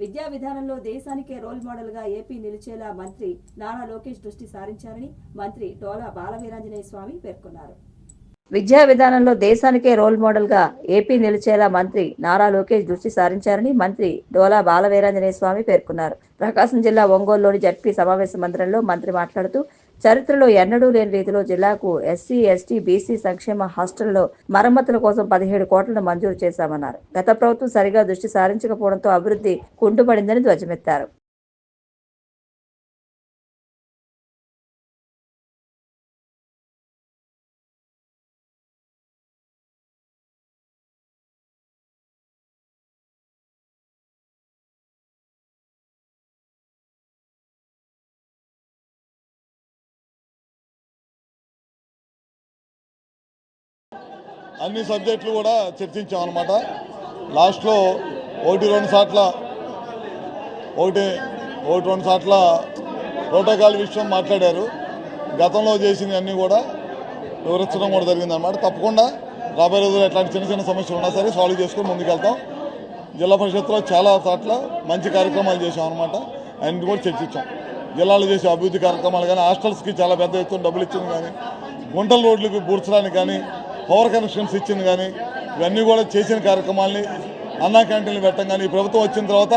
విద్యా విధానంలో దేశానికే రోల్ మోడల్గా ఏపీ నిలిచేలా మంత్రి నారా లోకేష్ దృష్టి సారించారని మంత్రి డోలా బాలవీరాంజనేయ స్వామి పేర్కొన్నారు. విద్యా విధానంలో దేశానికే రోల్ మోడల్గా ఏపీ నిలిచేలా మంత్రి నారా లోకేష్ దృష్టి సారించారని మంత్రి డోలా బాలవీరాంజనేయ స్వామి పేర్కొన్నారు. ప్రకాశం జిల్లా ఒంగోలులోని జడ్పీ సమావేశ మందిరంలో మంత్రి మాట్లాడుతూ చరిత్రలో ఎన్నడూ లేని రీతిలో జిల్లాకు ఎస్సీ ఎస్టీ బీసీ సంక్షేమ హాస్టల్లో మరమ్మతుల కోసం పదిహేడు కోట్లను మంజూరు చేశామన్నారు. గత ప్రభుత్వం సరిగా దృష్టి సారించకపోవడంతో అభివృద్ధి కుంటుపడిందని ధ్వజమెత్తారు. అన్ని సబ్జెక్టులు కూడా చర్చించాం అనమాట లాస్ట్లో ఒకటి రెండు సార్ల ఒకటి ఒకటి రెండు సార్ల ప్రోటోకాల్ విషయం మాట్లాడారు. గతంలో చేసినవి అన్నీ కూడా వివరించడం కూడా జరిగిందనమాట తప్పకుండా రాబోయే రోజులు ఎట్లాంటి చిన్న చిన్న సమస్యలు ఉన్నా సరే సాల్వ్ చేసుకొని ముందుకెళ్తాం. జిల్లా పరిషత్లో చాలా చోట్ల మంచి కార్యక్రమాలు చేసాం అనమాట అన్ని కూడా చర్చించాం. జిల్లాలో చేసే అభివృద్ధి కార్యక్రమాలు కానీ హాస్టల్స్కి చాలా పెద్ద ఎత్తున డబ్బులు ఇచ్చింది కానీ గుంటల రోడ్లకు పూడ్చడానికి కానీ పవర్ కనెక్షన్స్ ఇచ్చింది కానీ ఇవన్నీ కూడా చేసిన కార్యక్రమాల్ని అన్నా క్యాంటీన్లు పెట్టడం కానీ ఈ ప్రభుత్వం వచ్చిన తర్వాత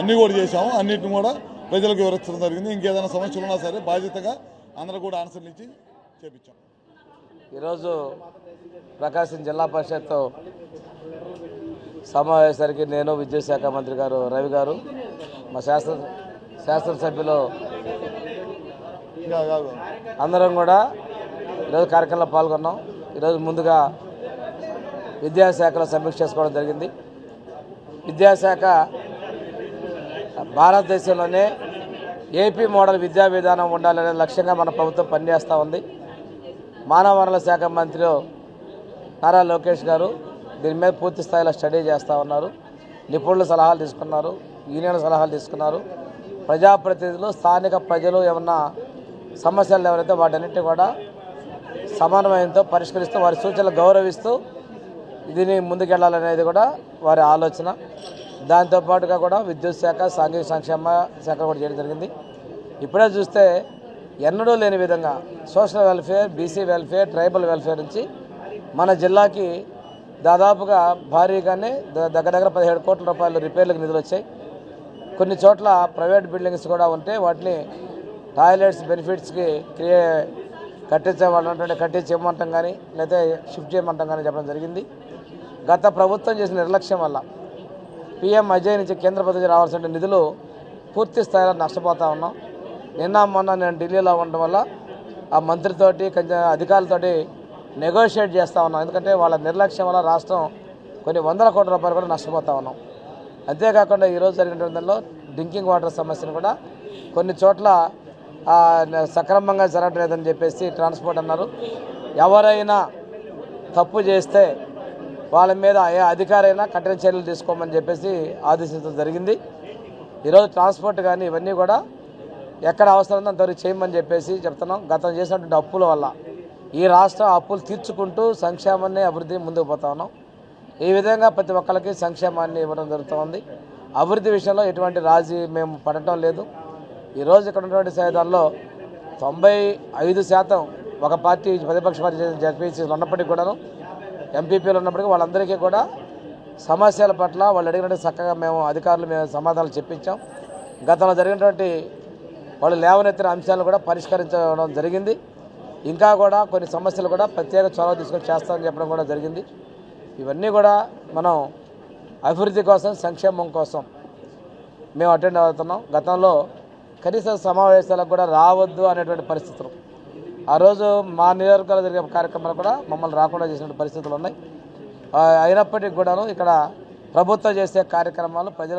అన్నీ కూడా చేశాము. అన్నిటిని కూడా ప్రజలకు వివరించడం జరిగింది. ఇంకేదైనా సమస్యలు ఉన్నా సరే బాధ్యతగా అందరూ కూడా ఆన్సర్లు ఇచ్చి చేపించాం. ఈరోజు ప్రకాశం జిల్లా పరిషత్ సమావేశానికి నేను విద్యాశాఖ మంత్రి గారు రవి గారు మా శాస్త్ర శాసనసభ్యులు అందరం కూడా ఈరోజు కార్యక్రమంలో పాల్గొన్నాం. ఈరోజు ముందుగా విద్యాశాఖలో సమీక్ష చేసుకోవడం జరిగింది. విద్యాశాఖ భారతదేశంలోనే ఏపీ మోడల్ విద్యా విధానం ఉండాలనే లక్ష్యంగా మన ప్రభుత్వం పనిచేస్తూ ఉంది. మానవ వనరుల శాఖ మంత్రి నారా లోకేష్ గారు దీని మీద పూర్తి స్థాయిలో స్టడీ చేస్తూ ఉన్నారు. నిపుణుల సలహాలు తీసుకున్నారు. యూనియన్ సలహాలు తీసుకున్నారు. ప్రజాప్రతినిధులు స్థానిక ప్రజలు ఏమన్నా సమస్యలు ఎవరైతే వాటన్నిటి కూడా సమన్వయంతో పరిష్కరిస్తూ వారి సూచనలు గౌరవిస్తూ దీన్ని ముందుకెళ్ళాలనేది కూడా వారి ఆలోచన. దాంతోపాటుగా కూడా విద్యుత్ శాఖ సాంఘిక సంక్షేమ శాఖ కూడా చేయడం జరిగింది. ఇప్పుడే చూస్తే ఎన్నడూ లేని విధంగా social welfare BC welfare tribal welfare నుంచి మన జిల్లాకి దాదాపుగా భారీగానే ద- దగ్గర దగ్గర పదిహేడు కోట్ల రూపాయలు రిపేర్లకు నిధులు వచ్చాయి. కొన్ని చోట్ల ప్రైవేట్ బిల్డింగ్స్ కూడా ఉంటే వాటిని టాయిలెట్స్ బెనిఫిట్స్కి క్రియే కట్టించే వాళ్ళంటే కట్టించి కానీ లేదా షిఫ్ట్ చేయమంటాం కానీ చెప్పడం జరిగింది. గత ప్రభుత్వం చేసిన నిర్లక్ష్యం వల్ల పిఎం అజయ్ నుంచి కేంద్ర ప్రభుత్వం రావాల్సిన నిధులు పూర్తి స్థాయిలో నష్టపోతా ఉన్నాం. నిన్న మొన్న నేను ఢిల్లీలో ఉండడం వల్ల ఆ మంత్రితోటి కొంచెం అధికారులతోటి నెగోషియేట్ చేస్తూ ఉన్నాం. ఎందుకంటే వాళ్ళ నిర్లక్ష్యం వల్ల రాష్ట్రం కొన్ని వందల కోట్ల రూపాయలు కూడా నష్టపోతా ఉన్నాం. అంతేకాకుండా ఈరోజు జరిగిన దానిలో డ్రింకింగ్ వాటర్ సమస్యను కూడా కొన్ని చోట్ల సక్రమంగా జరగట్లేదని చెప్పేసి ట్రాన్స్పోర్ట్ అన్నారు. ఎవరైనా తప్పు చేస్తే వాళ్ళ మీద ఏ అధికారైనా కఠిన చర్యలు తీసుకోమని చెప్పేసి ఆదేశించడం జరిగింది. ఈరోజు ట్రాన్స్పోర్ట్ కానీ ఇవన్నీ కూడా ఎక్కడ అవసరం ఉందో అంతవరకు చేయమని చెప్పేసి చెప్తున్నాం. గతం చేసినటువంటి అప్పుల వల్ల ఈ రాష్ట్రం అప్పులు తీర్చుకుంటూ సంక్షేమాన్ని అభివృద్ధి ముందుకు పోతా ఉన్నాం. ఈ విధంగా ప్రతి ఒక్కరికి సంక్షేమాన్ని ఇవ్వడం జరుగుతుంది అభివృద్ధి విషయంలో ఎటువంటి రాజీ మేము పడటం లేదు. ఈరోజు ఇక్కడ ఉన్నటువంటి సైదాల్లో తొంభై ఐదు శాతం ఒక పార్టీ ప్రతిపక్ష పార్టీ జడ్పీసీలు ఉన్నప్పటికీ కూడాను ఎంపీపీలు ఉన్నప్పటికీ వాళ్ళందరికీ కూడా సమస్యల పట్ల వాళ్ళు అడిగినట్టు చక్కగా మేము అధికారులు మేము సమాధానాలు చెప్పించాం. గతంలో జరిగినటువంటి వాళ్ళు లేవనెత్తిన అంశాలను కూడా పరిష్కరించడం జరిగింది. ఇంకా కూడా కొన్ని సమస్యలు కూడా ప్రత్యేక చొరవ తీసుకొని చేస్తామని చెప్పడం కూడా జరిగింది. ఇవన్నీ కూడా మనం అభివృద్ధి కోసం సంక్షేమం కోసం మేము అటెండ్ అవుతున్నాం. గతంలో కనీస సమావేశాలకు కూడా రావద్దు అనేటువంటి పరిస్థితులు. ఆ రోజు మా నియోజకవర్గాలు జరిగే కార్యక్రమాలు కూడా మమ్మల్ని రాకుండా చేసిన పరిస్థితులు ఉన్నాయి. అయినప్పటికీ కూడాను ఇక్కడ ప్రభుత్వం చేసే కార్యక్రమాలు ప్రజలు